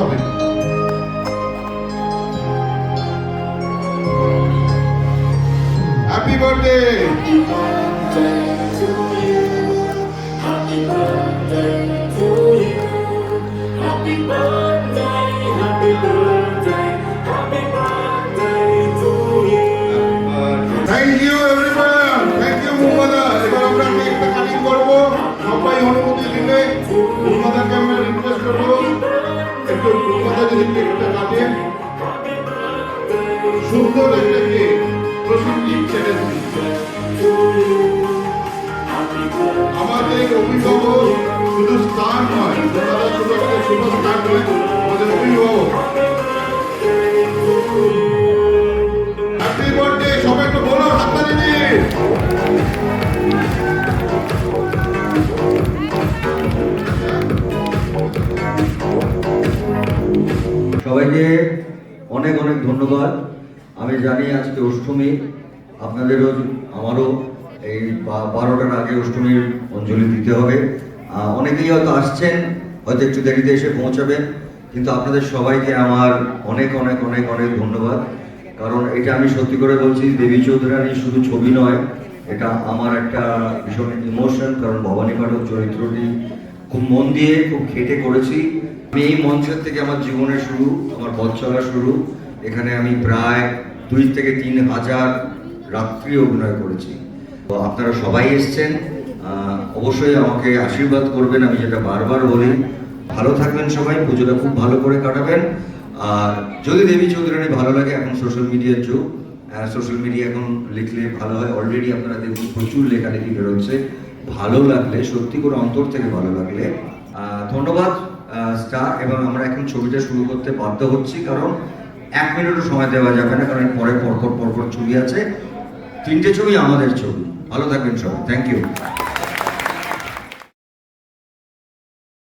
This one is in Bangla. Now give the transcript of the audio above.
হবে। হ্যাপি বার্থডে থ্যাংক সুন্দর একটা অভিভাবক শুধু স্থান নয় তারা শুধু আমাদের শুভ স্থান আমাদের অভিভাবক হ্যাপি বার্থডে সবাই একটু বলো সবাইকে অনেক অনেক ধন্যবাদ। আমি জানি আজকে অষ্টমী, আপনাদেরও, আমারও এই বারোটার আগে অষ্টমীর অঞ্জলি দিতে হবে। অনেকেই হয়তো আসছেন, হয়তো একটু দেরিতে এসে পৌঁছাবেন, কিন্তু আপনাদের সবাইকে আমার অনেক অনেক অনেক অনেক ধন্যবাদ। কারণ এটা আমি সত্যি করে বলছি, দেবী চৌধুরানী শুধু ছবি নয়, এটা আমার একটা ভীষণ ইমোশন কারণ ভবানী পাঠক চরিত্রটি খুব মন দিয়ে, খুব খেটে করেছি। আমি এই মঞ্চের থেকে আমার জীবনের শুরু, আমার পথ চলা শুরু। এখানে আমি প্রায় দুই থেকে তিন হাজার রাত্রি অভিনয় করেছি। তো আপনারা সবাই এসছেন। অবশ্যই আমাকে আশীর্বাদ করবেন, আমি যেটা বারবার বলি। ভালো থাকবেন সবাই, পুজোটা খুব ভালো করে কাটাবেন। আর যদি দেবী চৌধুরানী ভালো লাগে, এখন সোশ্যাল মিডিয়ার যুগ। সোশ্যাল মিডিয়া এখন লিখলে ভালো হয়। অলরেডি আপনারা দেখুন, প্রচুর লেখালেখি বেরোচ্ছে। ভালো লাগলে, সত্যি করে অন্তর থেকে ভালো লাগলে ধন্যবাদ স্টার, এবং আমরা এখন ছবিটা শুরু করতে বাধ্য হচ্ছি, কারণ এক মিনিটও সময় দেওয়া যাবে না, কারণ পরে পরপর পরপর ছবি আছে। তিনটে ছবি আমাদের ছবি। ভালো থাকবেন সবাই। Thank you